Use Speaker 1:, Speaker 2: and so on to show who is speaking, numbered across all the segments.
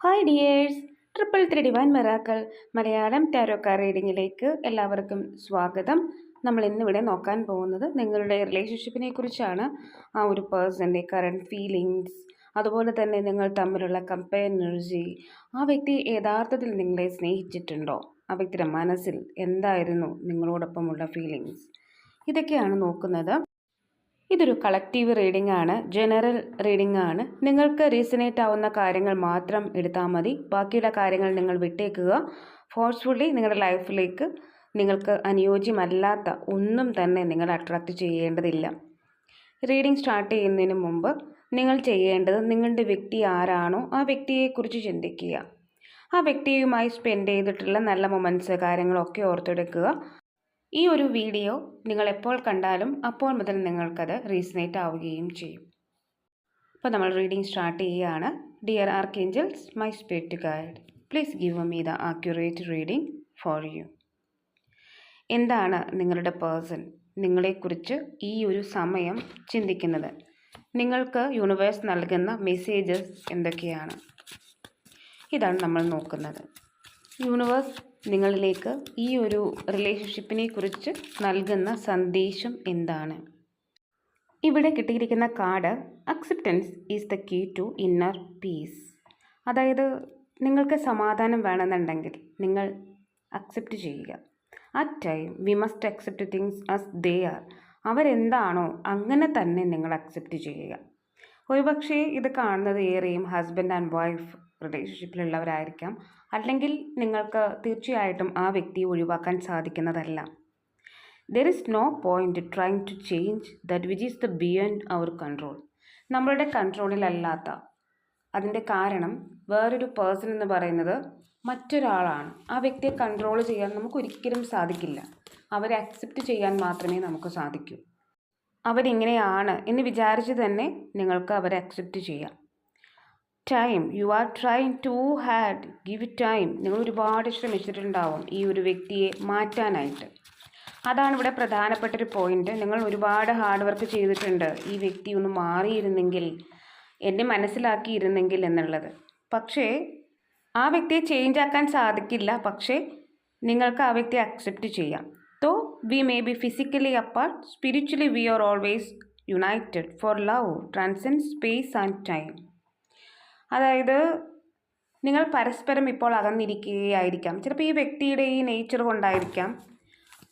Speaker 1: Hi dears triple three divine miracles Malayalam tarot card റീഡിങ്ങിലേക്ക് എല്ലാവർക്കും സ്വാഗതം. നമ്മൾ ഇന്നിവിടെ നോക്കാൻ പോകുന്നത് നിങ്ങളുടെ റിലേഷൻഷിപ്പിനെ കുറിച്ചാണ്. ആ ഒരു പേഴ്സന്റെ കറണ്ട് ഫീലിങ്സ് അതുപോലെ തന്നെ നിങ്ങൾ തമ്മിലുള്ള കമ്പയർ എനർജി ആ വ്യക്തി യഥാർത്ഥത്തിൽ നിങ്ങളെ സ്നേഹിച്ചിട്ടുണ്ടോ? ആ വ്യക്തിയുടെ മനസ്സിൽ എന്തായിരുന്നു നിങ്ങളോടൊപ്പമുള്ള ഫീലിങ്സ് ഇതൊക്കെയാണ് നോക്കുന്നത്. ഇതൊരു കളക്റ്റീവ് റീഡിംഗ് ആണ് ജനറൽ റീഡിംഗ് ആണ്. നിങ്ങൾക്ക് റീസണേറ്റ് ആവുന്ന കാര്യങ്ങൾ മാത്രം എടുത്താൽ മതി. ബാക്കിയുള്ള കാര്യങ്ങൾ നിങ്ങൾ വിട്ടേക്കുക. ഫോഴ്സ്ഫുള്ളി നിങ്ങളുടെ ലൈഫിലേക്ക് നിങ്ങൾക്ക് അനുയോജ്യമല്ലാത്ത ഒന്നും തന്നെ നിങ്ങൾ അട്രാക്റ്റ് ചെയ്യേണ്ടതില്ല. റീഡിംഗ് സ്റ്റാർട്ട് ചെയ്യുന്നതിന് മുമ്പ് നിങ്ങൾ ചെയ്യേണ്ടത് നിങ്ങളുടെ വ്യക്തി ആരാണോ ആ വ്യക്തിയെക്കുറിച്ച് ചിന്തിക്കുക. ആ വ്യക്തിയുമായി സ്പെൻഡ് ചെയ്തിട്ടുള്ള നല്ല മൊമെന്റ്സ് കാര്യങ്ങളൊക്കെ ഓർത്തെടുക്കുക. ഈ ഒരു വീഡിയോ നിങ്ങൾ എപ്പോൾ കണ്ടാലും അപ്പോൾ മുതൽ നിങ്ങൾക്കത് റീസണേറ്റ് ആവുകയും ചെയ്യും. അപ്പോൾ നമ്മൾ റീഡിംഗ് സ്റ്റാർട്ട് ചെയ്യുകയാണ്. Dear archangels my spirit guide please give me the accurate reading for you എന്താണ് നിങ്ങളുടെ പേഴ്സൺ നിങ്ങളെക്കുറിച്ച് ഈ ഒരു സമയം ചിന്തിക്കുന്നത്. നിങ്ങൾക്ക് യൂണിവേഴ്സ് നൽകുന്ന മെസ്സേജസ് എന്തൊക്കെയാണ്? ഇതാണ് നമ്മൾ നോക്കുന്നത്. യൂണിവേഴ്സ് നിങ്ങളിലേക്ക് ഈ ഒരു റിലേഷൻഷിപ്പിനെ കുറിച്ച് നൽകുന്ന സന്ദേശം എന്താണ്? ഇവിടെ കിട്ടിയിരിക്കുന്ന card acceptance is the key to inner peace അതായത് നിങ്ങൾക്ക് സമാധാനം വേണമെന്നുണ്ടെങ്കിൽ നിങ്ങൾ അക്സെപ്റ്റ് ചെയ്യുക. At time we must accept things as they are അവരെന്താണോ അങ്ങനെ തന്നെ നിങ്ങൾ അക്സെപ്റ്റ് ചെയ്യുക. ഒരുപക്ഷേ ഇത് കാണുന്നത് ഏറെയും ഹസ്ബൻഡ് ആൻഡ് വൈഫ് റിലേഷൻഷിപ്പിലുള്ളവരായിരിക്കാം അല്ലെങ്കിൽ നിങ്ങൾക്ക് തീർച്ചയായിട്ടും ആ വ്യക്തിയെ ഒഴിവാക്കാൻ സാധിക്കുന്നതല്ല. There is no point trying to change that which is the beyond our control നമ്മളുടെ കൺട്രോളിലല്ലാത്ത അതിന്റെ കാരണം വേറൊരു പേഴ്സൺ എന്ന് പറയുന്നത് മറ്റൊരാളാണ്. ആ വ്യക്തിയെ കൺട്രോൾ ചെയ്യാൻ നമുക്ക് ഒരിക്കലും സാധിക്കില്ല. അവരെ അക്സെപ്റ്റ് ചെയ്യാൻ മാത്രമേ നമുക്ക് സാധിക്കൂ. അവരിങ്ങനെയാണ് എന്ന് വിചാരിച്ച് തന്നെ നിങ്ങൾക്ക് അവരെ അക്സെപ്റ്റ് ചെയ്യാം. Time you are trying to hard give time നിങ്ങൾ ഒരുപാട് ശ്രമിച്ചിട്ടുണ്ടാവും ഈ ഒരു വ്യക്തിയെ മാറ്റാനായിട്ട്. അതാണ് ഇവിടെ പ്രധാനപ്പെട്ട ഒരു പോയിന്റ് നിങ്ങൾ ഒരുപാട് ഹാർഡ് വർക്ക് ചെയ്തിട്ടുണ്ട്. ഈ വ്യക്തി ഒന്ന് മാറിയിരുന്നെങ്കിൽ എന്നെ മനസ്സിലാക്കിയിരുന്നെങ്കിൽ എന്നുള്ളത്. പക്ഷേ ആ വ്യക്തിയെ ചേഞ്ച് ആക്കാൻ സാധിക്കില്ല. പക്ഷേ നിങ്ങൾക്ക് ആ വ്യക്തിയെ അക്സെപ്റ്റ് ചെയ്യാം. Though we may be physically apart spiritually we are always united for love transcend space and time അതായത് നിങ്ങൾ പരസ്പരം ഇപ്പോൾ അകന്നിരിക്കുകയായിരിക്കാം. ചിലപ്പോൾ ഈ വ്യക്തിയുടെ ഈ നേച്ചർ കൊണ്ടായിരിക്കാം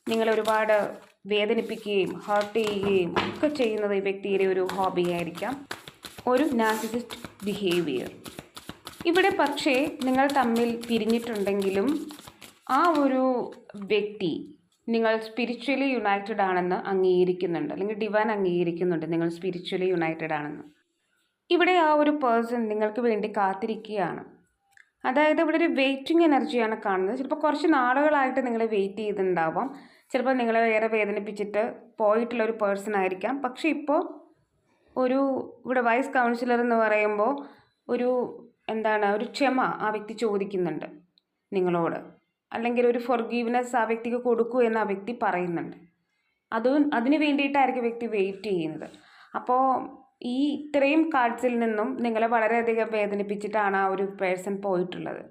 Speaker 1: നിങ്ങൾ ഒരുപാട് വേദനിപ്പിക്കുകയും ഹേർട്ട് ചെയ്യുകയും ഒക്കെ ചെയ്യുന്നത് ഈ വ്യക്തിയുടെ ഒരു ഹോബി ആയിരിക്കാം. ഒരു നാസിസിസ്റ്റ് ബിഹേവിയർ ഇവിടെ പക്ഷേ നിങ്ങൾ തമ്മിൽ പിരിഞ്ഞിട്ടുണ്ടെങ്കിലും ആ ഒരു വ്യക്തി നിങ്ങൾ സ്പിരിച്വലി യുണൈറ്റഡ് ആണെന്ന് അംഗീകരിക്കുന്നുണ്ട്. അല്ലെങ്കിൽ ഡിവൈൻ അംഗീകരിക്കുന്നുണ്ട്. നിങ്ങൾ സ്പിരിച്വലി യുണൈറ്റഡ് ആണെന്ന്. ഇവിടെ ആ ഒരു പേഴ്സൺ നിങ്ങൾക്ക് വേണ്ടി കാത്തിരിക്കുകയാണ്. അതായത് ഇവിടെ ഒരു വെയിറ്റിംഗ് എനർജിയാണ് കാണുന്നത്. ചിലപ്പോൾ കുറച്ച് നാളുകളായിട്ട് നിങ്ങൾ വെയിറ്റ് ചെയ്തിട്ടുണ്ടാവാം. ചിലപ്പോൾ നിങ്ങളെ വേറെ വേദനിപ്പിച്ചിട്ട് പോയിട്ടുള്ള ഒരു പേഴ്സൺ ആയിരിക്കാം. പക്ഷേ ഇപ്പോൾ ഒരു ഇവിടെ വൈസ് കൗൺസിലർ എന്ന് പറയുമ്പോൾ ഒരു എന്താണ് ഒരു ക്ഷമ ആ വ്യക്തി ചോദിക്കുന്നുണ്ട് നിങ്ങളോട്. അല്ലെങ്കിൽ ഒരു ഫൊർഗീവ്നെസ് ആ വ്യക്തിക്ക് കൊടുക്കൂ എന്ന് ആ വ്യക്തി പറയുന്നുണ്ട്. അതും അതിന് വേണ്ടിയിട്ടായിരിക്കും വ്യക്തി വെയിറ്റ് ചെയ്യുന്നത്. അപ്പോൾ ഈ ഇത്രയും കാർഡ്സിൽ നിന്നും നിങ്ങളെ വളരെയധികം വേദനിപ്പിച്ചിട്ടാണ് ആ ഒരു പേഴ്സൺ പോയിട്ടുള്ളത്.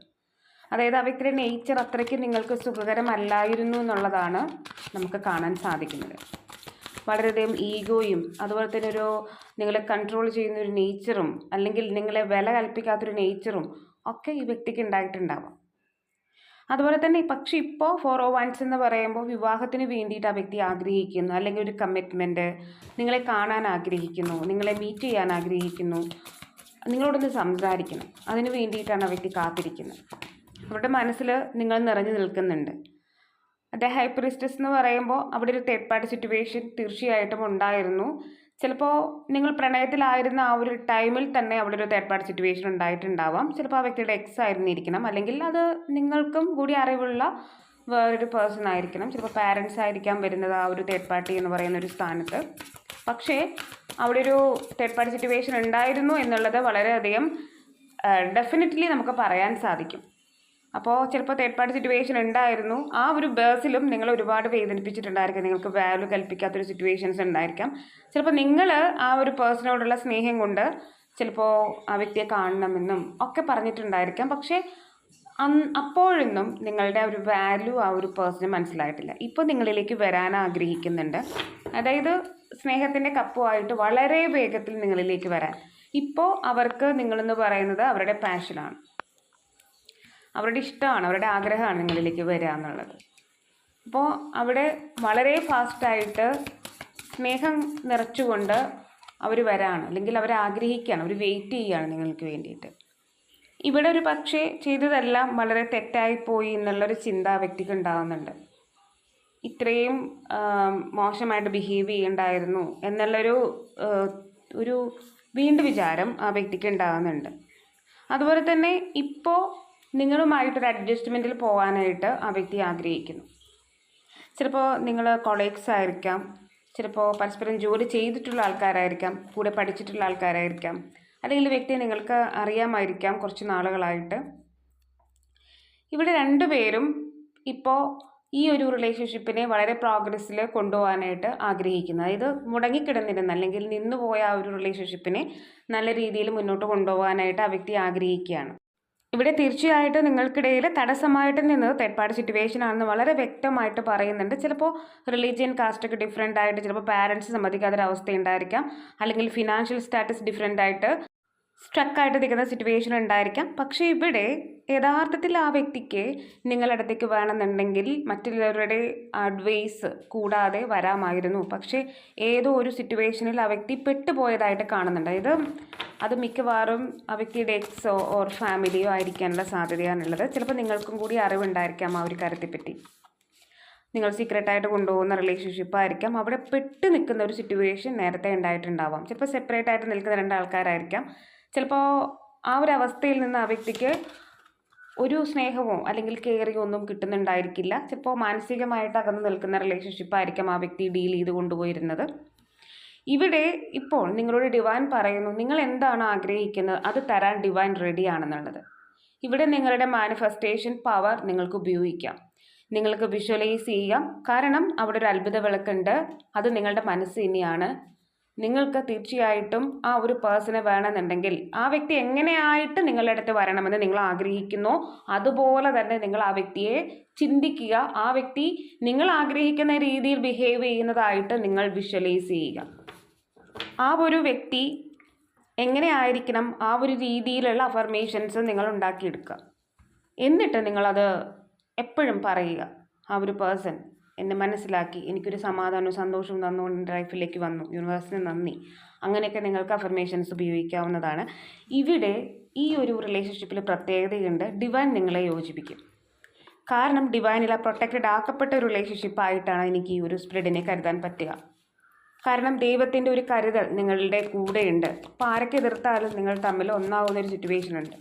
Speaker 1: അതായത് ആ വ്യക്തിയുടെ നേച്ചർ അത്രയ്ക്ക് നിങ്ങൾക്ക് സുഖകരമല്ലായിരുന്നു എന്നുള്ളതാണ് നമുക്ക് കാണാൻ സാധിക്കുന്നത്. വളരെയധികം ഈഗോയും അതുപോലെ തന്നെ ഒരു നിങ്ങളെ കൺട്രോൾ ചെയ്യുന്ന ഒരു നേച്ചറും അല്ലെങ്കിൽ നിങ്ങളെ വില കൽപ്പിക്കാത്തൊരു നേച്ചറും ഒക്കെ ഈ വ്യക്തിക്ക് ഉണ്ടായിട്ടുണ്ടാവാം. അതുപോലെ തന്നെ പക്ഷെ ഇപ്പോൾ ഫോർ ഓ വൺസ് എന്ന് പറയുമ്പോൾ വിവാഹത്തിന് വേണ്ടിയിട്ട് ആ വ്യക്തി ആഗ്രഹിക്കുന്നു. അല്ലെങ്കിൽ ഒരു കമ്മിറ്റ്മെന്റ് നിങ്ങളെ കാണാൻ ആഗ്രഹിക്കുന്നു. നിങ്ങളെ മീറ്റ് ചെയ്യാൻ ആഗ്രഹിക്കുന്നു. നിങ്ങളോടൊന്ന് സംസാരിക്കണം. അതിന് വേണ്ടിയിട്ടാണ് ആ വ്യക്തി കാത്തിരിക്കുന്നത്. അവരുടെ മനസ്സിൽ നിങ്ങൾ നിറഞ്ഞു നിൽക്കുന്നുണ്ട്. ദ ഹൈപ്പറിസ്റ്റസ് എന്ന് പറയുമ്പോൾ അവിടെ ഒരു തേർഡ് പാർട്ടി സിറ്റുവേഷൻ തീർച്ചയായിട്ടും ഉണ്ടായിരുന്നു. ചിലപ്പോൾ നിങ്ങൾ പ്രണയത്തിലായിരുന്ന ആ ഒരു ടൈമിൽ തന്നെ അവിടെ ഒരു തേർഡ് പാർട്ടി സിറ്റുവേഷൻ ഉണ്ടായിട്ടുണ്ടാവാം. ചിലപ്പോൾ ആ വ്യക്തിയുടെ എക്സ് ആയിരുന്നിരിക്കണം. അല്ലെങ്കിൽ അത് നിങ്ങൾക്കും കൂടി അറിവുള്ള വേറൊരു പേഴ്സൺ ആയിരിക്കണം. ചിലപ്പോൾ പാരൻസ് ആയിരിക്കാം വരുന്നത് ആ ഒരു തേർഡ് പാർട്ടി എന്ന് പറയുന്ന ഒരു സ്ഥാനത്ത്. പക്ഷേ അവിടെ ഒരു തേർഡ് പാർട്ടി സിറ്റുവേഷൻ ഉണ്ടായിരുന്നു എന്നുള്ളത് വളരെയധികം ഡെഫിനറ്റ്ലി നമുക്ക് പറയാൻ സാധിക്കും. അപ്പോൾ ചിലപ്പോൾ തേർഡ് പാർട്ടി സിറ്റുവേഷൻ ഉണ്ടായിരുന്നു. ആ ഒരു ബേസിലും നിങ്ങൾ ഒരുപാട് വേദനിപ്പിച്ചിട്ടുണ്ടായിരിക്കും. നിങ്ങൾക്ക് വാല്യൂ കൽപ്പിക്കാത്തൊരു സിറ്റുവേഷൻസ് ഉണ്ടായിരിക്കാം. ചിലപ്പോൾ നിങ്ങൾ ആ ഒരു പേഴ്സണോടുള്ള സ്നേഹം കൊണ്ട് ചിലപ്പോൾ ആ വ്യക്തിയെ കാണണമെന്നും ഒക്കെ പറഞ്ഞിട്ടുണ്ടായിരിക്കാം. പക്ഷേ അപ്പോഴൊന്നും നിങ്ങളുടെ ഒരു വാല്യൂ ആ ഒരു പേഴ്സണ് മനസ്സിലായിട്ടില്ല. ഇപ്പോൾ നിങ്ങളിലേക്ക് വരാൻ ആഗ്രഹിക്കുന്നുണ്ട്. അതായത് സ്നേഹത്തിന്റെ കപ്പുമായിട്ട് വളരെ വേഗത്തിൽ നിങ്ങളിലേക്ക് വരാൻ. ഇപ്പോൾ അവർക്ക് നിങ്ങളെന്ന് പറയുന്നത് അവരുടെ പാഷനാണ് അവരുടെ ഇഷ്ടമാണ് അവരുടെ ആഗ്രഹമാണ് നിങ്ങളിലേക്ക് വരിക എന്നുള്ളത്. അപ്പോൾ അവിടെ വളരെ ഫാസ്റ്റായിട്ട് സ്നേഹം നിറച്ചുകൊണ്ട് അവർ വരാണ്. അല്ലെങ്കിൽ അവർ ആഗ്രഹിക്കുകയാണ് അവർ വെയിറ്റ് ചെയ്യുകയാണ് നിങ്ങൾക്ക് വേണ്ടിയിട്ട്. ഇവിടെ ഒരു പക്ഷേ ചെയ്തതെല്ലാം വളരെ തെറ്റായിപ്പോയി എന്നുള്ളൊരു ചിന്ത ആ വ്യക്തിക്ക് ഉണ്ടാകുന്നുണ്ട് ഇത്രയും മോശമായിട്ട് ബിഹേവ് ചെയ്യണ്ടായിരുന്നു എന്നുള്ളൊരു ഒരു വീണ്ടും വിചാരം ആ വ്യക്തിക്ക് ഉണ്ടാകുന്നുണ്ട് അതുപോലെ തന്നെ ഇപ്പോൾ നിങ്ങളുമായിട്ടൊരു അഡ്ജസ്റ്റ്മെന്റിൽ പോകാനായിട്ട് ആ വ്യക്തി ആഗ്രഹിക്കുന്നു. ചിലപ്പോൾ നിങ്ങൾ കൊളീഗ്സ് ആയിരിക്കാം. ചിലപ്പോൾ പരസ്പരം ജോലി ചെയ്തിട്ടുള്ള ആൾക്കാരായിരിക്കാം. കൂടെ പഠിച്ചിട്ടുള്ള ആൾക്കാരായിരിക്കാം. അല്ലെങ്കിൽ വ്യക്തിയെ നിങ്ങൾക്ക് അറിയാമായിരിക്കാം കുറച്ച് നാളുകളായിട്ട്. ഇവിടെ രണ്ടുപേരും ഇപ്പോൾ ഈ ഒരു റിലേഷൻഷിപ്പിനെ വളരെ പ്രോഗ്രസ്സിൽ കൊണ്ടുപോകാനായിട്ട് ആഗ്രഹിക്കുന്നു. അതായത് മുടങ്ങിക്കിടന്നിരുന്ന അല്ലെങ്കിൽ നിന്നുപോയ ആ ഒരു റിലേഷൻഷിപ്പിനെ നല്ല രീതിയിൽ മുന്നോട്ട് കൊണ്ടുപോകാനായിട്ട് ആ വ്യക്തി ആഗ്രഹിക്കുകയാണ്. ഇവിടെ തീർച്ചയായിട്ടും നിങ്ങൾക്കിടയിൽ തടസ്സമായിട്ട് നിന്നത് തേർഡ് പാർട്ടി സിറ്റുവേഷൻ ആണെന്ന് വളരെ വ്യക്തമായിട്ട് പറയുന്നുണ്ട്. ചിലപ്പോൾ റിലീജിയൻ കാസ്റ്റ് ഒക്കെ ഡിഫറെന്റ് ആയിട്ട് ചിലപ്പോൾ പാരൻസ് സമ്മതിക്കാത്തൊരവസ്ഥ ഉണ്ടായിരിക്കാം. അല്ലെങ്കിൽ ഫിനാൻഷ്യൽ സ്റ്റാറ്റസ് ഡിഫറെന്റ് ആയിട്ട് സ്ട്രക്കായിട്ട് നിൽക്കുന്ന സിറ്റുവേഷൻ ഉണ്ടായിരിക്കാം. പക്ഷേ ഇവിടെ യഥാർത്ഥത്തിൽ ആ വ്യക്തിക്ക് നിങ്ങളടുത്തേക്ക് വേണമെന്നുണ്ടെങ്കിൽ മറ്റുള്ളവരുടെ അഡ്വൈസ് കൂടാതെ വരാമായിരുന്നു. പക്ഷേ ഏതോ ഒരു സിറ്റുവേഷനിൽ ആ വ്യക്തി പെട്ടുപോയതായിട്ട് കാണുന്നുണ്ട്. അതായത് അത് മിക്കവാറും ആ വ്യക്തിയുടെ എക്സോ ഓർ ഫാമിലിയോ ആയിരിക്കാനുള്ള സാധ്യതയാണുള്ളത് ചിലപ്പോൾ നിങ്ങൾക്കും കൂടി അറിവുണ്ടായിരിക്കാം ആ ഒരു കാര്യത്തെപ്പറ്റി. നിങ്ങൾ സീക്രട്ടായിട്ട് കൊണ്ടുപോകുന്ന റിലേഷൻഷിപ്പ് ആയിരിക്കാം. അവിടെ പെട്ട് നിൽക്കുന്ന ഒരു സിറ്റുവേഷൻ നേരത്തെ ഉണ്ടായിട്ടുണ്ടാവാം. ചിലപ്പോൾ സെപ്പറേറ്റ് ആയിട്ട് നിൽക്കുന്ന രണ്ട് ആൾക്കാരായിരിക്കാം. ചിലപ്പോൾ ആ ഒരു അവസ്ഥയിൽ നിന്ന് ആ വ്യക്തിക്ക് ഒരു സ്നേഹമോ അല്ലെങ്കിൽ കെയറിങ്ങോ ഒന്നും കിട്ടുന്നുണ്ടായിരിക്കില്ല. ചിലപ്പോൾ മാനസികമായിട്ട് അകന്ന് നിൽക്കുന്ന റിലേഷൻഷിപ്പ് ആയിരിക്കും ആ വ്യക്തി ഡീൽ ചെയ്ത് കൊണ്ടുപോയിരുന്നത്. ഇവിടെ ഇപ്പോൾ നിങ്ങളോട് ഡിവൈൻ പറയുന്നു നിങ്ങൾ എന്താണ് ആഗ്രഹിക്കുന്നത്? അത് തരാൻ ഡിവൈൻ റെഡി ആണെന്നുള്ളത്. ഇവിടെ നിങ്ങളുടെ മാനിഫെസ്റ്റേഷൻ പവർ നിങ്ങൾക്ക് ഉപയോഗിക്കാം. നിങ്ങൾക്ക് വിഷ്വലൈസ് ചെയ്യാം. കാരണം അവിടെ ഒരു അത്ഭുത വിളക്കുണ്ട്. അത് നിങ്ങളുടെ മനസ്സ് തന്നെയാണ് നിങ്ങൾക്ക് തീർച്ചയായിട്ടും ആ ഒരു പേഴ്സണെ വേണമെന്നുണ്ടെങ്കിൽ ആ വ്യക്തി എങ്ങനെയായിട്ട് നിങ്ങളുടെ അടുത്ത് വരണമെന്ന് നിങ്ങൾ ആഗ്രഹിക്കുന്നു അതുപോലെ തന്നെ നിങ്ങൾ ആ വ്യക്തിയെ ചിന്തിക്കുക. ആ വ്യക്തി നിങ്ങൾ ആഗ്രഹിക്കുന്ന രീതിയിൽ ബിഹേവ് ചെയ്യുന്നതായിട്ട് നിങ്ങൾ വിഷ്വലൈസ് ചെയ്യുക. ആ ഒരു വ്യക്തി എങ്ങനെയായിരിക്കണം ആ ഒരു രീതിയിലുള്ള അഫർമേഷൻസ് നിങ്ങൾ ഉണ്ടാക്കിയെടുക്കുക. എന്നിട്ട് നിങ്ങളത് എപ്പോഴും പറയുക. ആ ഒരു പേഴ്സൺ എന്നെ മനസ്സിലാക്കി എനിക്കൊരു സമാധാനവും സന്തോഷവും തന്നുകൊണ്ട് എന്റെ ലൈഫിലേക്ക് വന്നു. യൂണിവേഴ്സിന് നന്ദി. അങ്ങനെയൊക്കെ നിങ്ങൾക്ക് അഫർമേഷൻസ് ഉപയോഗിക്കാവുന്നതാണ്. ഇവിടെ ഈ ഒരു റിലേഷൻഷിപ്പിൽ പ്രത്യേകതയുണ്ട്. ഡിവൈൻ നിങ്ങളെ യോജിപ്പിക്കും. കാരണം ഡിവൈനിൽ ആ പ്രൊട്ടക്റ്റഡ് ആക്കപ്പെട്ട ഒരു റിലേഷൻഷിപ്പ് ആയിട്ടാണ് എനിക്ക് ഈ ഒരു സ്പ്രെഡിനെ കരുതാൻ പറ്റുക. കാരണം ദൈവത്തിന്റെ ഒരു കരുതൽ നിങ്ങളുടെ കൂടെയുണ്ട്. അപ്പോൾ ആരൊക്കെ എതിർത്താലും നിങ്ങൾ തമ്മിൽ ഒന്നാവുന്ന ഒരു സിറ്റുവേഷൻ ഉണ്ട്.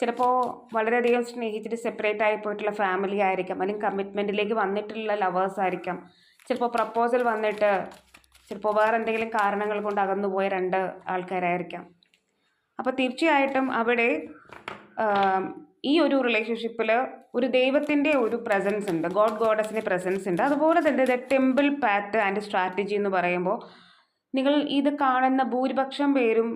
Speaker 1: ചിലപ്പോൾ വളരെയധികം സ്നേഹിച്ചിട്ട് സെപ്പറേറ്റ് ആയി പോയിട്ടുള്ള ഫാമിലി ആയിരിക്കാം. അല്ലെങ്കിൽ കമ്മിറ്റ്മെന്റിലേക്ക് വന്നിട്ടുള്ള ലവേഴ്സ് ആയിരിക്കാം. ചിലപ്പോൾ പ്രപ്പോസൽ വന്നിട്ട് ചിലപ്പോൾ വേറെ എന്തെങ്കിലും കാരണങ്ങൾ കൊണ്ട് അകന്നുപോയ രണ്ട് ആൾക്കാരായിരിക്കാം. അപ്പോൾ തീർച്ചയായിട്ടും അവിടെ ഈ ഒരു റിലേഷൻഷിപ്പിൽ ഒരു ദൈവത്തിന്റെ ഒരു പ്രസൻസ് ഉണ്ട്. ഗോഡ് ഗോഡസിന്റെ പ്രസൻസ് ഉണ്ട്. അതുപോലെ തന്നെ the temple path and strategy എന്ന് പറയുമ്പോൾ നിങ്ങൾ ഇത് കാണുന്ന ഭൂരിപക്ഷം പേരും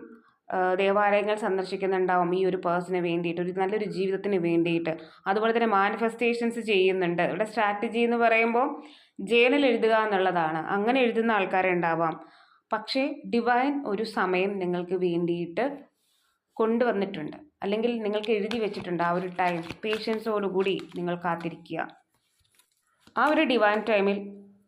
Speaker 1: ദേവാലയങ്ങൾ സന്ദർശിക്കുന്നുണ്ടാവും ഈ ഒരു പേഴ്സണിന് വേണ്ടിയിട്ട് ഒരു നല്ലൊരു ജീവിതത്തിന് വേണ്ടിയിട്ട്. അതുപോലെ തന്നെ മാനിഫെസ്റ്റേഷൻസ് ചെയ്യുന്നുണ്ട്. ഇവിടെ സ്ട്രാറ്റജി എന്ന് പറയുമ്പോൾ ജേണൽ എഴുതുക എന്നുള്ളതാണ്. അങ്ങനെ എഴുതുന്ന ആൾക്കാരുണ്ടാവാം. പക്ഷേ ഡിവൈൻ ഒരു സമയം നിങ്ങൾക്ക് വേണ്ടിയിട്ട് കൊണ്ടുവന്നിട്ടുണ്ട്. അല്ലെങ്കിൽ നിങ്ങൾക്ക് എഴുതി വെച്ചിട്ടുണ്ട് ആ ഒരു ടൈം പേഷ്യൻസോടുകൂടി നിങ്ങൾ കാത്തിരിക്കുക. ആ ഒരു ഡിവൈൻ ടൈമിൽ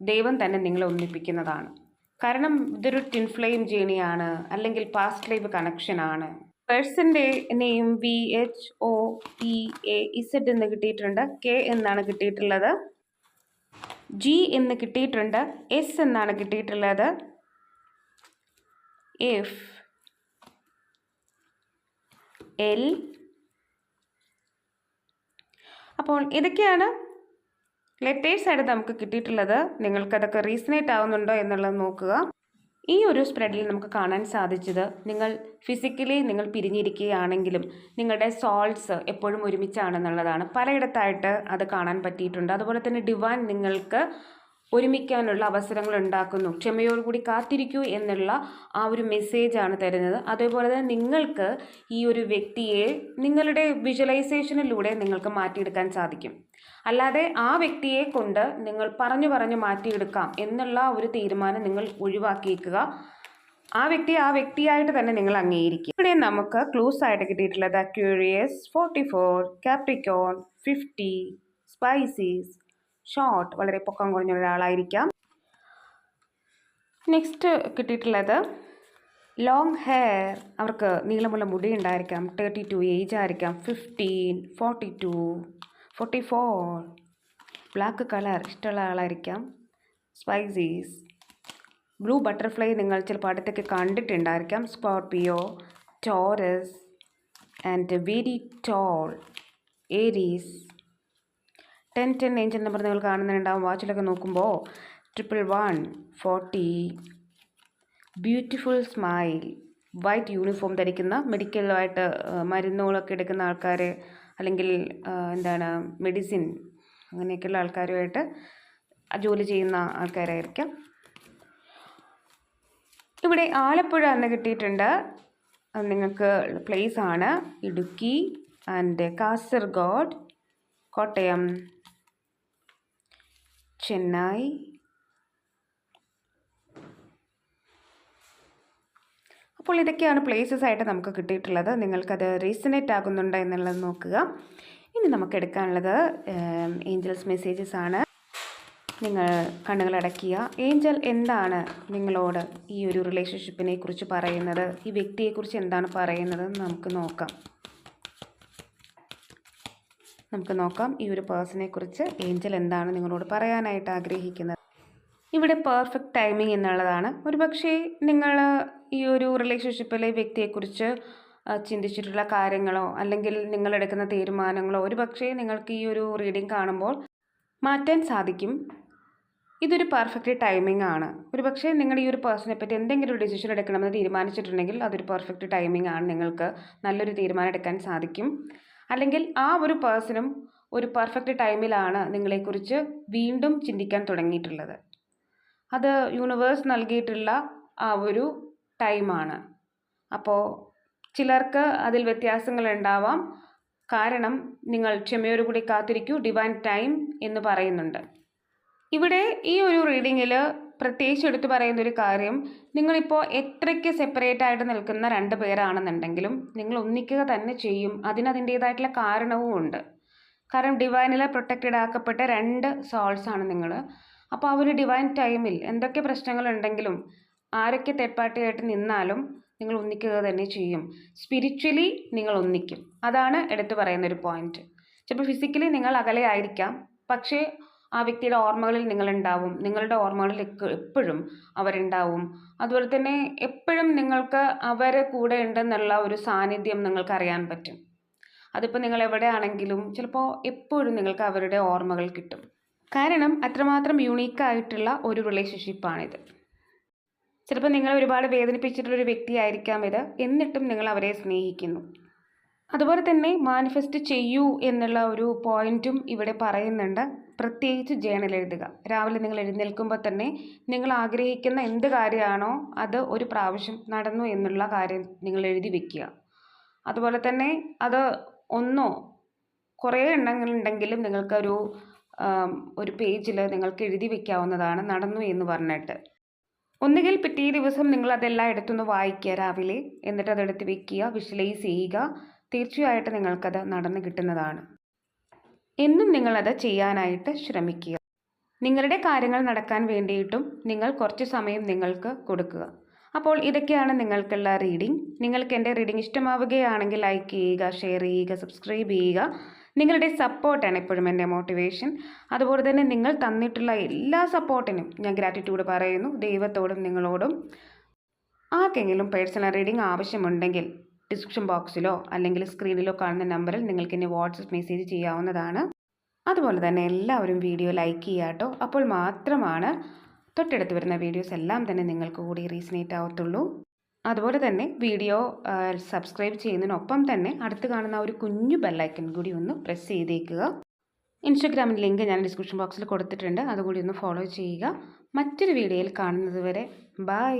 Speaker 1: ദൈവം തന്നെ നിങ്ങളെ ഒന്നിപ്പിക്കുന്നതാണ്. കാരണം ഇതൊരു ടിൻ ഫ്ലെയിം ജേണിയാണ് അല്ലെങ്കിൽ പാസ്റ്റ് ലൈഫ് കണക്ഷനാണ് പേഴ്സന്റെ name V H O P A Z എന്ന് കിട്ടിയിട്ടുണ്ട് കെ എന്നാണ് കിട്ടിയിട്ടുള്ളത് ജി എന്ന് കിട്ടിയിട്ടുണ്ട് എസ് എന്നാണ് കിട്ടിയിട്ടുള്ളത് എഫ് എൽ അപ്പോൾ ഇതൊക്കെയാണ് ലെറ്റേഴ്സ് ആയിട്ട് നമുക്ക് കിട്ടിയിട്ടുള്ളത് നിങ്ങൾക്കതൊക്കെ റീസണേറ്റ് ആവുന്നുണ്ടോ എന്നുള്ളത് നോക്കുക. ഈ ഒരു സ്പ്രെഡിൽ നമുക്ക് കാണാൻ സാധിച്ചത് നിങ്ങൾ ഫിസിക്കലി നിങ്ങൾ പിരിഞ്ഞിരിക്കുകയാണെങ്കിലും നിങ്ങളുടെ സോൾട്ട്സ് എപ്പോഴും ഒരുമിച്ചാണെന്നുള്ളതാണ്. പലയിടത്തായിട്ട് അത് കാണാൻ പറ്റിയിട്ടുണ്ട്. അതുപോലെ തന്നെ ഡിവാൻ നിങ്ങൾക്ക് ഒരുമിക്കാനുള്ള അവസരങ്ങൾ ഉണ്ടാക്കുന്നു ക്ഷമയോടുകൂടി കാത്തിരിക്കൂ എന്നുള്ള ആ ഒരു മെസ്സേജാണ് തരുന്നത്. അതേപോലെ തന്നെ നിങ്ങൾക്ക് ഈ ഒരു വ്യക്തിയെ നിങ്ങളുടെ വിഷ്വലൈസേഷനിലൂടെ നിങ്ങൾക്ക് മാറ്റിയെടുക്കാൻ സാധിക്കും. അല്ലാതെ ആ വ്യക്തിയെ കൊണ്ട് നിങ്ങൾ പറഞ്ഞു പറഞ്ഞു മാറ്റിയെടുക്കാം എന്നുള്ള ഒരു തീരുമാനം നിങ്ങൾ ഒഴിവാക്കിയേക്കുക. ആ വ്യക്തി ആ വ്യക്തിയായിട്ട് തന്നെ നിങ്ങൾ അംഗീകരിക്കും ഇവിടെ നമുക്ക് ക്ലൂസ് ആയിട്ട് കിട്ടിയിട്ടുള്ളത് curious forty four Capricorn fifty species short വളരെ പൊക്കം കുറഞ്ഞ ഒരാളായിരിക്കാം. നെക്സ്റ്റ് കിട്ടിയിട്ടുള്ളത് ലോങ് ഹെയർ അവർക്ക് നീളമുള്ള മുടി ഉണ്ടായിരിക്കാം തേർട്ടി ടു ഏജ് ആയിരിക്കാം fifteen forty two forty four black colour ഇഷ്ടമുള്ള ആളായിരിക്കാം. സ്പൈസീസ് ബ്ലൂ ബട്ടർഫ്ലൈ നിങ്ങൾ ചിലപ്പോൾ അടുത്തൊക്കെ കണ്ടിട്ടുണ്ടായിരിക്കാം. Scorpio Taurus and very tall Aries ten ten angel number നിങ്ങൾ കാണുന്നുണ്ടാവും. വാച്ചിലൊക്കെ നോക്കുമ്പോൾ triple one forty beautiful smile white uniform ധരിക്കുന്ന മെഡിക്കലുമായിട്ട് മരുന്നുകളൊക്കെ എടുക്കുന്ന ആൾക്കാർ അല്ലെങ്കിൽ എന്താണ് മെഡിസിൻ അങ്ങനെയൊക്കെയുള്ള ആൾക്കാരുമായിട്ട് ജോലി ചെയ്യുന്ന ആൾക്കാരായിരിക്കാം. ഇവിടെ ആലപ്പുഴ എന്ന് കിട്ടിയിട്ടുണ്ട്. നിങ്ങൾക്ക് പ്ലേസ് ആണ്. ഇടുക്കി ആൻഡ് കാസർഗോഡ് കോട്ടയം. ചെന്നൈ. അപ്പോൾ ഇതൊക്കെയാണ് പ്ലേസസ് ആയിട്ട് നമുക്ക് കിട്ടിയിട്ടുള്ളത്. നിങ്ങൾക്കത് റീസണേറ്റ് ആകുന്നുണ്ടോ എന്നുള്ളത് നോക്കുക. ഇനി നമുക്ക് എടുക്കാനുള്ളത് ഏഞ്ചൽസ് മെസ്സേജസ് ആണ്. നിങ്ങൾ കണ്ണുകൾ അടയ്ക്കുക ഏഞ്ചൽ എന്താണ് നിങ്ങളോട് ഈ ഒരു റിലേഷൻഷിപ്പിനെ കുറിച്ച് പറയുന്നത്? ഈ വ്യക്തിയെക്കുറിച്ച് എന്താണ് പറയുന്നത് നമുക്ക് നോക്കാം. നമുക്ക് നോക്കാം. ഈ ഒരു പേഴ്സണെ കുറിച്ച് ഏഞ്ചൽ എന്താണ് നിങ്ങളോട് പറയാനായിട്ട് ആഗ്രഹിക്കുന്നത്? ഇവിടെ പെർഫെക്റ്റ് ടൈമിംഗ് എന്നുള്ളതാണ്. ഒരുപക്ഷേ നിങ്ങൾ ഈ ഒരു റിലേഷൻഷിപ്പിലെ വ്യക്തിയെക്കുറിച്ച് ചിന്തിച്ചിട്ടുള്ള കാര്യങ്ങളോ അല്ലെങ്കിൽ നിങ്ങൾ എടുക്കുന്ന തീരുമാനങ്ങളോ ഒരുപക്ഷേ നിങ്ങൾക്ക് ഈ ഒരു റീഡിംഗ് കാണുമ്പോൾ മാറ്റാൻ സാധിക്കും. ഇതൊരു പെർഫെക്റ്റ് ടൈമിംഗ് ആണ്. ഒരുപക്ഷേ നിങ്ങൾ ഈ ഒരു പേഴ്സണെ പറ്റി എന്തെങ്കിലും ഒരു ഡിസിഷൻ എടുക്കണമെന്ന് തീരുമാനിച്ചിട്ടുണ്ടെങ്കിൽ അതൊരു പെർഫെക്റ്റ് ടൈമിംഗ് ആണ്. നിങ്ങൾക്ക് നല്ലൊരു തീരുമാനം എടുക്കാൻ സാധിക്കും. അല്ലെങ്കിൽ ആ ഒരു പേഴ്സണും ഒരു പെർഫെക്റ്റ് ടൈമിലാണ് നിങ്ങളെക്കുറിച്ച് വീണ്ടും ചിന്തിക്കാൻ തുടങ്ങിയിട്ടുള്ളത്. അത് യൂണിവേഴ്സ് നൽകിയിട്ടുള്ള ആ ഒരു ടൈമാണ്. അപ്പോൾ ചിലർക്ക് അതിൽ വ്യത്യാസങ്ങൾ ഉണ്ടാവാം. കാരണം നിങ്ങൾ ക്ഷമയോടുകൂടി കാത്തിരിക്കൂ ഡിവൈൻ ടൈം എന്ന് പറയുന്നുണ്ട്. ഇവിടെ ഈ ഒരു റീഡിങ്ങിൽ പ്രത്യേകിച്ച് എടുത്തു പറയുന്ന ഒരു കാര്യം നിങ്ങളിപ്പോൾ എത്രയ്ക്ക് സെപ്പറേറ്റ് ആയിട്ട് നിൽക്കുന്ന രണ്ട് പേരാണെന്നുണ്ടെങ്കിലും നിങ്ങൾ ഒന്നിക്കുക തന്നെ ചെയ്യും. അതിനതിന്റേതായിട്ടുള്ള കാരണവും ഉണ്ട്. കാരണം ഡിവൈനിൽ പ്രൊട്ടക്റ്റഡ് ആക്കപ്പെട്ട രണ്ട് സോൾസ് ആണ് നിങ്ങൾ അപ്പോൾ ആ ഒരു ഡിവൈൻ ടൈമിൽ എന്തൊക്കെ പ്രശ്നങ്ങളുണ്ടെങ്കിലും ആരൊക്കെ തേർഡ് പാർട്ടിയായിട്ട് നിന്നാലും നിങ്ങൾ ഒന്നിക്കുക തന്നെ ചെയ്യും. സ്പിരിച്വലി നിങ്ങൾ ഒന്നിക്കും. അതാണ് എടുത്തു പറയുന്നൊരു പോയിന്റ് ചിലപ്പോൾ ഫിസിക്കലി നിങ്ങൾ അകലെ ആയിരിക്കാം. പക്ഷേ ആ വ്യക്തിയുടെ ഓർമ്മകളിൽ നിങ്ങളുണ്ടാവും. നിങ്ങളുടെ ഓർമ്മകളിൽ എപ്പോഴും അവരുണ്ടാവും. അതുപോലെ തന്നെ എപ്പോഴും നിങ്ങൾക്ക് അവരെ കൂടെ ഉണ്ടെന്നുള്ള ഒരു സാന്നിധ്യം നിങ്ങൾക്ക് അറിയാൻ പറ്റും. അതിപ്പോൾ നിങ്ങൾ എവിടെയാണെങ്കിലും ചിലപ്പോൾ എപ്പോഴും നിങ്ങൾക്ക് അവരുടെ ഓർമ്മകൾ കിട്ടും. കാരണം അത്രമാത്രം യുണീക്കായിട്ടുള്ള ഒരു റിലേഷൻഷിപ്പാണിത് ചിലപ്പോൾ നിങ്ങളെ ഒരുപാട് വേദനിപ്പിച്ചിട്ടുള്ളൊരു വ്യക്തിയായിരിക്കാം ഇത്. എന്നിട്ടും നിങ്ങൾ അവരെ സ്നേഹിക്കുന്നു. അതുപോലെ തന്നെ മാനിഫെസ്റ്റ് ചെയ്യൂ എന്നുള്ള ഒരു പോയിന്റും ഇവിടെ പറയുന്നുണ്ട്. പ്രത്യേകിച്ച് ജേണൽ എഴുതുക. രാവിലെ നിങ്ങൾ എഴുന്നേൽക്കുമ്പോൾ തന്നെ നിങ്ങൾ ആഗ്രഹിക്കുന്ന എന്ത് കാര്യമാണോ അത് ഒരു പ്രാവശ്യം നടന്നു എന്നുള്ള കാര്യം നിങ്ങൾ എഴുതി വെക്കുക. അതുപോലെ തന്നെ അത് ഒന്നോ കുറേ എണ്ണങ്ങളുണ്ടെങ്കിലും നിങ്ങൾക്കൊരു ഒരു പേജിൽ നിങ്ങൾക്ക് എഴുതി വെക്കാവുന്നതാണ് നടന്നു എന്ന് പറഞ്ഞിട്ട്. ഒന്നുകിൽ പിറ്റേ ദിവസം നിങ്ങൾ അതെല്ലാം എടുത്തൊന്ന് വായിക്കുക രാവിലെ. എന്നിട്ട് അതെടുത്ത് വെക്കുക വിഷ്വലൈസ് ചെയ്യുക. തീർച്ചയായിട്ടും നിങ്ങൾക്കത് നടന്നു കിട്ടുന്നതാണ്. എന്നും നിങ്ങളത് ചെയ്യാനായിട്ട് ശ്രമിക്കുക. നിങ്ങളുടെ കാര്യങ്ങൾ നടക്കാൻ വേണ്ടിയിട്ടും നിങ്ങൾ കുറച്ച് സമയം നിങ്ങൾക്ക് കൊടുക്കുക. അപ്പോൾ ഇതൊക്കെയാണ് നിങ്ങൾക്കുള്ള റീഡിംഗ്. നിങ്ങൾക്ക് എന്റെ റീഡിംഗ് ഇഷ്ടമാവുകയാണെങ്കിൽ ലൈക്ക് ചെയ്യുക ഷെയർ ചെയ്യുക സബ്സ്ക്രൈബ് ചെയ്യുക. നിങ്ങളുടെ സപ്പോർട്ടാണ് എപ്പോഴും എന്റെ മോട്ടിവേഷൻ. അതുപോലെ തന്നെ നിങ്ങൾ തന്നിട്ടുള്ള എല്ലാ സപ്പോർട്ടിനും ഞാൻ ഗ്രാറ്റിറ്റ്യൂഡ് പറയുന്നു. ദൈവത്തോടും നിങ്ങളോടും. ആർക്കെങ്കിലും പേഴ്സണൽ റീഡിംഗ് ആവശ്യമുണ്ടെങ്കിൽ ഡിസ്ക്രിപ്ഷൻ ബോക്സിലോ അല്ലെങ്കിൽ സ്ക്രീനിലോ കാണുന്ന നമ്പറിൽ നിങ്ങൾക്ക് എന്നെ വാട്സപ്പ് മെസ്സേജ് ചെയ്യാവുന്നതാണ്. അതുപോലെ തന്നെ എല്ലാവരും വീഡിയോ ലൈക്ക് ചെയ്യുക കേട്ടോ. അപ്പോൾ മാത്രമാണ് തൊട്ടടുത്ത് വരുന്ന വീഡിയോസ് എല്ലാം തന്നെ നിങ്ങൾക്ക് കൂടി റീസണേറ്റ് ആവത്തുള്ളൂ. അതുപോലെ തന്നെ വീഡിയോ സബ്സ്ക്രൈബ് ചെയ്യുന്നതിനൊപ്പം തന്നെ അടുത്ത് കാണുന്ന ഒരു കുഞ്ഞു ബെല്ലൈക്കൺ കൂടി ഒന്ന് പ്രസ് ചെയ്തേക്കുക. ഇൻസ്റ്റഗ്രാമിന്റെ ലിങ്ക് ഞാൻ ഡിസ്ക്രിപ്ഷൻ ബോക്സിൽ കൊടുത്തിട്ടുണ്ട്. അതുകൂടി ഒന്ന് ഫോളോ ചെയ്യുക. മറ്റൊരു വീഡിയോയിൽ കാണുന്നത് വരെ ബൈ